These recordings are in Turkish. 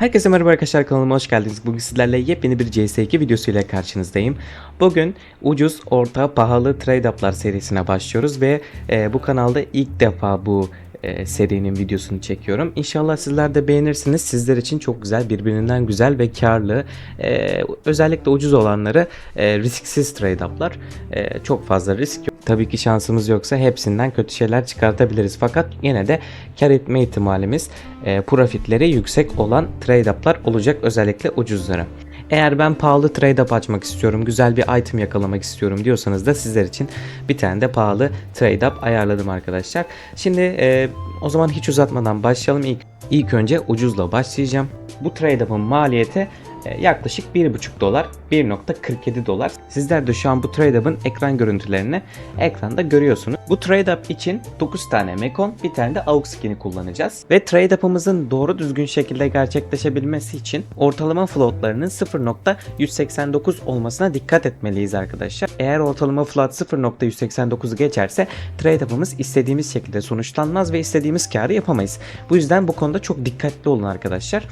Herkese merhaba arkadaşlar kanalıma hoş geldiniz. Bugün sizlerle yepyeni bir CS2 videosuyla karşınızdayım. Bugün ucuz, orta, pahalı trade up'lar serisine başlıyoruz ve e, bu kanalda ilk defa bu e, serinin videosunu çekiyorum. İnşallah sizler de beğenirsiniz. Sizler için çok güzel, birbirinden güzel ve karlı, e, özellikle ucuz olanları e, risksiz trade up'lar. E, çok fazla risk yok. Tabii ki şansımız yoksa hepsinden kötü şeyler çıkartabiliriz. Fakat yine de kar etme ihtimalimiz e, profitleri yüksek olan trade up'lar olacak özellikle ucuzları. Eğer ben pahalı trade up açmak istiyorum, güzel bir item yakalamak istiyorum diyorsanız da sizler için bir tane de pahalı trade up ayarladım arkadaşlar. Şimdi e, o zaman hiç uzatmadan başlayalım. İlk, ilk önce ucuzla başlayacağım. Bu trade up'ın maliyeti e, yaklaşık 1,5 dolar, 1.47 dolar. Sizler de şu an bu trade up'ın ekran görüntülerini ekranda görüyorsunuz. Bu trade up için 9 tane Mekon, bir tane de AUX skin'i kullanacağız. Ve trade up'ımızın doğru düzgün şekilde gerçekleşebilmesi için ortalama floatlarının 0.189 olmasına dikkat etmeliyiz arkadaşlar. Eğer ortalama float 0.189'u geçerse trade up'ımız istediğimiz şekilde sonuçlanmaz ve istediğimiz karı yapamayız. Bu yüzden bu konuda çok dikkatli olun arkadaşlar.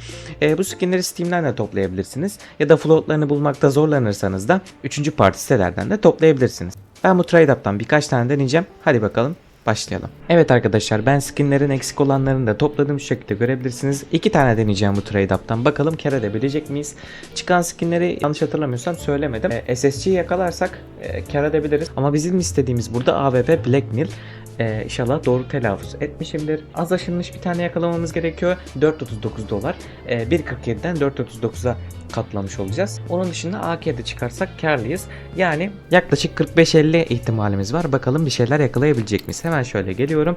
E, bu skinleri Steam'den de toplayabilirsiniz. Ya da floatlarını bulmakta zorlanırsanız da 3. parti sitelerden de toplayabilirsiniz. Ben bu trade up'tan birkaç tane deneyeceğim. Hadi bakalım başlayalım. Evet arkadaşlar ben skinlerin eksik olanlarını da topladım şu şekilde görebilirsiniz. İki tane deneyeceğim bu trade up'tan. Bakalım kar edebilecek miyiz? Çıkan skinleri yanlış hatırlamıyorsam söylemedim. E, SSG'yi yakalarsak e, kar edebiliriz. Ama bizim istediğimiz burada AWP Blackmail. Ee, inşallah doğru telaffuz etmişimdir. Az aşınmış bir tane yakalamamız gerekiyor. 4.39 dolar. Ee, 1.47'den 4.39'a katlamış olacağız. Onun dışında AK'de çıkarsak karlıyız. Yani yaklaşık 45-50 ihtimalimiz var. Bakalım bir şeyler yakalayabilecek miyiz? Hemen şöyle geliyorum.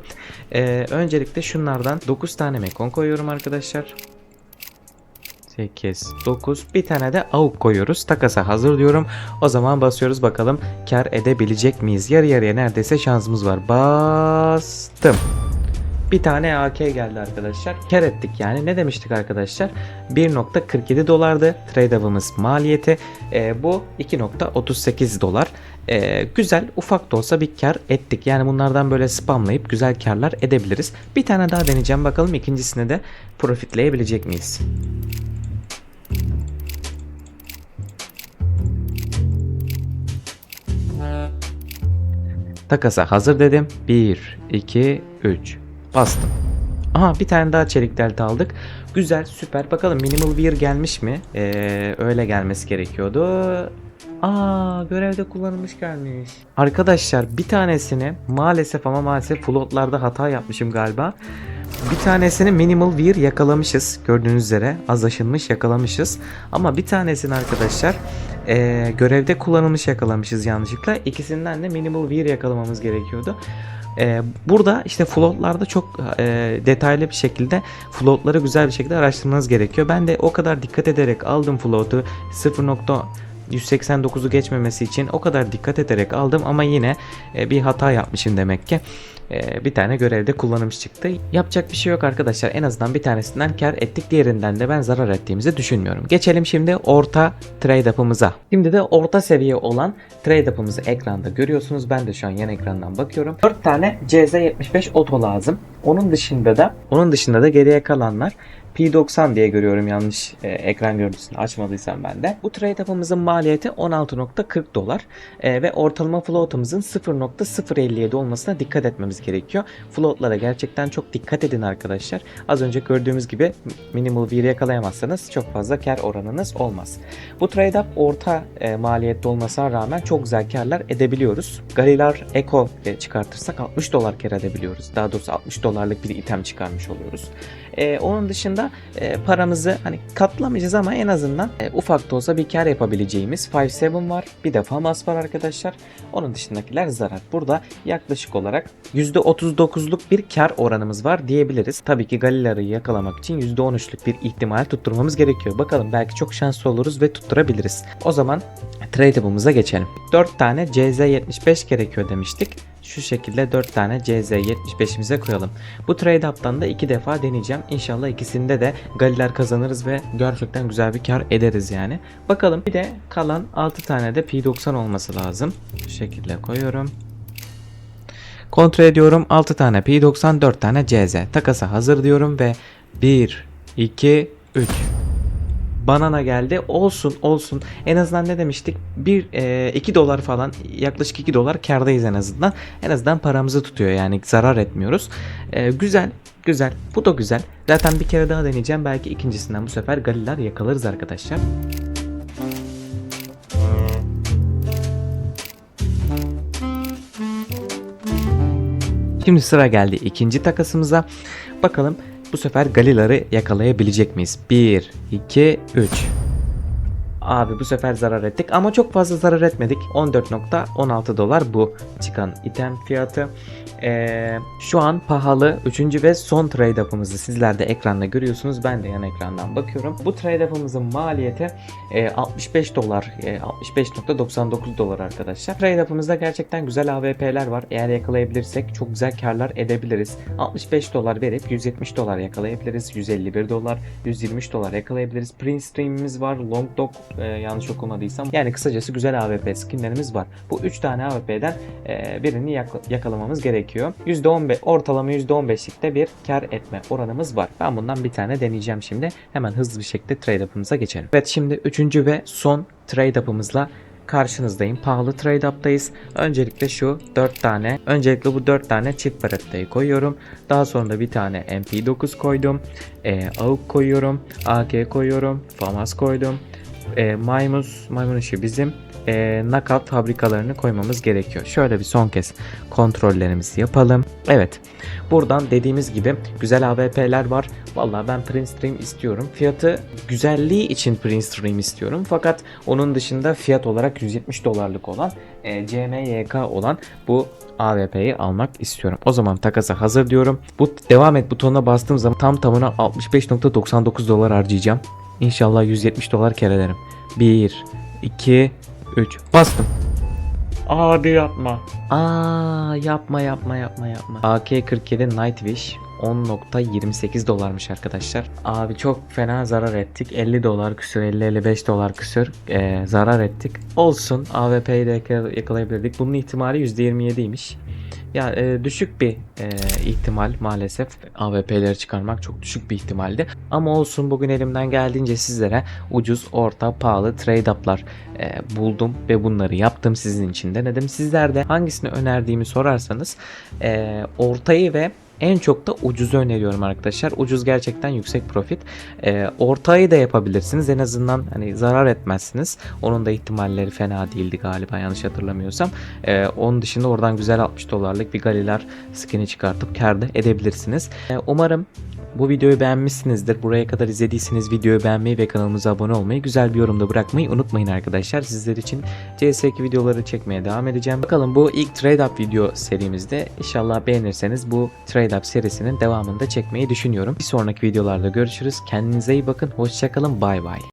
Ee, öncelikle şunlardan 9 tane mekon koyuyorum arkadaşlar. 8, 9. Bir tane de AUK koyuyoruz. Takasa hazır diyorum. O zaman basıyoruz bakalım kar edebilecek miyiz? Yarı yarıya neredeyse şansımız var. Bastım. Bir tane AK geldi arkadaşlar. Kar ettik yani. Ne demiştik arkadaşlar? 1.47 dolardı. Trade up'ımız maliyeti. Ee, bu 2.38 dolar. Ee, güzel ufak da olsa bir kar ettik. Yani bunlardan böyle spamlayıp güzel karlar edebiliriz. Bir tane daha deneyeceğim bakalım ikincisini de profitleyebilecek miyiz? Takasa hazır dedim. 1, 2, 3. Bastım. Aha bir tane daha çelik delta aldık. Güzel süper. Bakalım minimal wear gelmiş mi? Ee, öyle gelmesi gerekiyordu. Aa görevde kullanılmış gelmiş. Arkadaşlar bir tanesini maalesef ama maalesef floatlarda hata yapmışım galiba. Bir tanesini minimal wear yakalamışız. Gördüğünüz üzere az aşınmış yakalamışız. Ama bir tanesini arkadaşlar e, görevde kullanılmış yakalamışız yanlışlıkla. İkisinden de minimal wear yakalamamız gerekiyordu. E, burada işte floatlarda çok e, detaylı bir şekilde floatları güzel bir şekilde araştırmanız gerekiyor. Ben de o kadar dikkat ederek aldım float'u 0. 189'u geçmemesi için o kadar dikkat ederek aldım ama yine e, bir hata yapmışım demek ki. E, bir tane görevde kullanılmış çıktı. Yapacak bir şey yok arkadaşlar. En azından bir tanesinden kar ettik. Diğerinden de ben zarar ettiğimizi düşünmüyorum. Geçelim şimdi orta trade up'ımıza. Şimdi de orta seviye olan trade up'ımızı ekranda görüyorsunuz. Ben de şu an yan ekrandan bakıyorum. 4 tane CZ75 oto lazım. Onun dışında da onun dışında da geriye kalanlar P90 diye görüyorum yanlış e, ekran görüntüsünü açmadıysam ben de. Bu trade up'ımızın maliyeti 16.40 dolar e, ve ortalama float'ımızın 0.057 olmasına dikkat etmemiz gerekiyor. Float'lara gerçekten çok dikkat edin arkadaşlar. Az önce gördüğümüz gibi minimal bir yakalayamazsanız çok fazla kar oranınız olmaz. Bu trade up orta e, maliyetli olmasına rağmen çok güzel karlar edebiliyoruz. Galilar Eco ile çıkartırsak 60 dolar kar edebiliyoruz. Daha doğrusu 60 dolarlık bir item çıkarmış oluyoruz. E, onun dışında e, paramızı hani katlamayacağız ama en azından e, ufak da olsa bir kar yapabileceğimiz 5-7 var. Bir de FAMAS var arkadaşlar. Onun dışındakiler zarar. Burada yaklaşık olarak %39'luk bir kar oranımız var diyebiliriz. Tabii ki Galilar'ı yakalamak için %13'lük bir ihtimal tutturmamız gerekiyor. Bakalım belki çok şanslı oluruz ve tutturabiliriz. O zaman trade geçelim. 4 tane CZ75 gerekiyor demiştik şu şekilde 4 tane CZ75'imize koyalım. Bu trade up'tan da 2 defa deneyeceğim. İnşallah ikisinde de Galiler kazanırız ve gerçekten güzel bir kar ederiz yani. Bakalım bir de kalan 6 tane de P90 olması lazım. Şu şekilde koyuyorum. Kontrol ediyorum 6 tane P90 4 tane CZ. Takasa hazır diyorum ve 1, 2, 3. banana geldi. Olsun olsun. En azından ne demiştik? 1 2 dolar falan yaklaşık 2 dolar kardayız en azından. En azından paramızı tutuyor yani zarar etmiyoruz. E, güzel güzel. Bu da güzel. Zaten bir kere daha deneyeceğim. Belki ikincisinden bu sefer galiler yakalarız arkadaşlar. Şimdi sıra geldi ikinci takasımıza. Bakalım bu sefer Galiları yakalayabilecek miyiz? 1, 2, 3. Abi bu sefer zarar ettik ama çok fazla zarar etmedik. 14.16 dolar bu çıkan item fiyatı. Ee, şu an pahalı 3. ve son trade up'ımızı sizler de ekranda görüyorsunuz. Ben de yan ekrandan bakıyorum. Bu trade up'ımızın maliyeti e, 65 dolar, e, 65.99 dolar arkadaşlar. Trade up'ımızda gerçekten güzel AWP'ler var. Eğer yakalayabilirsek çok güzel karlar edebiliriz. 65 dolar verip 170 dolar yakalayabiliriz. 151 dolar, 123 dolar yakalayabiliriz. Prince Stream'imiz var. Long Dog e, yanlış okumadıysam. Yani kısacası güzel AWP skinlerimiz var. Bu 3 tane AWP'den e, birini yak- yakalamamız gerekiyor. %15 ortalama %15'likte bir kar etme oranımız var. Ben bundan bir tane deneyeceğim şimdi. Hemen hızlı bir şekilde trade up'ımıza geçelim. Evet şimdi 3. ve son trade up'ımızla karşınızdayım. Pahalı trade up'tayız. Öncelikle şu 4 tane. Öncelikle bu 4 tane çift barettayı koyuyorum. Daha sonra bir tane MP9 koydum. E, AUK koyuyorum. AK koyuyorum. FAMAS koydum. E, maymus, maymun işi bizim. E, knockout fabrikalarını koymamız gerekiyor. Şöyle bir son kez kontrollerimizi yapalım. Evet. Buradan dediğimiz gibi güzel AWP'ler var. Vallahi ben Prince Stream istiyorum. Fiyatı güzelliği için Prince Stream istiyorum. Fakat onun dışında fiyat olarak 170 dolarlık olan e, CMYK olan bu AWP'yi almak istiyorum. O zaman takasa hazır diyorum. Bu devam et butonuna bastığım zaman tam tamına 65.99 dolar harcayacağım. İnşallah 170 dolar kar ederim. 1, 2, 3. Bastım. Hadi yapma. Aa yapma yapma yapma yapma. AK-47 Nightwish 10.28 dolarmış arkadaşlar. Abi çok fena zarar ettik. 50 dolar küsür 50-55 dolar küsür ee, zarar ettik. Olsun AWP'yi de yakala- yakalayabilirdik. Bunun ihtimali %27'ymiş. Ya e, düşük bir e, ihtimal maalesef AWP'leri çıkarmak çok düşük bir ihtimaldi. Ama olsun bugün elimden geldiğince sizlere ucuz, orta, pahalı trade up'lar e, buldum ve bunları yaptım sizin için denedim. Sizler de hangisini önerdiğimi sorarsanız e, ortayı ve en çok da ucuzu öneriyorum arkadaşlar. Ucuz gerçekten yüksek profit. E, ortayı da yapabilirsiniz. En azından hani zarar etmezsiniz. Onun da ihtimalleri fena değildi galiba yanlış hatırlamıyorsam. E, onun dışında oradan güzel 60 dolarlık bir Galilar skin'i çıkartıp kar da edebilirsiniz. E, umarım bu videoyu beğenmişsinizdir. Buraya kadar izlediyseniz videoyu beğenmeyi ve kanalımıza abone olmayı, güzel bir yorumda bırakmayı unutmayın arkadaşlar. Sizler için CS2 videoları çekmeye devam edeceğim. Bakalım bu ilk Trade Up video serimizde inşallah beğenirseniz bu Trade Up serisinin devamını da çekmeyi düşünüyorum. Bir sonraki videolarda görüşürüz. Kendinize iyi bakın. Hoşçakalın. Bay bay.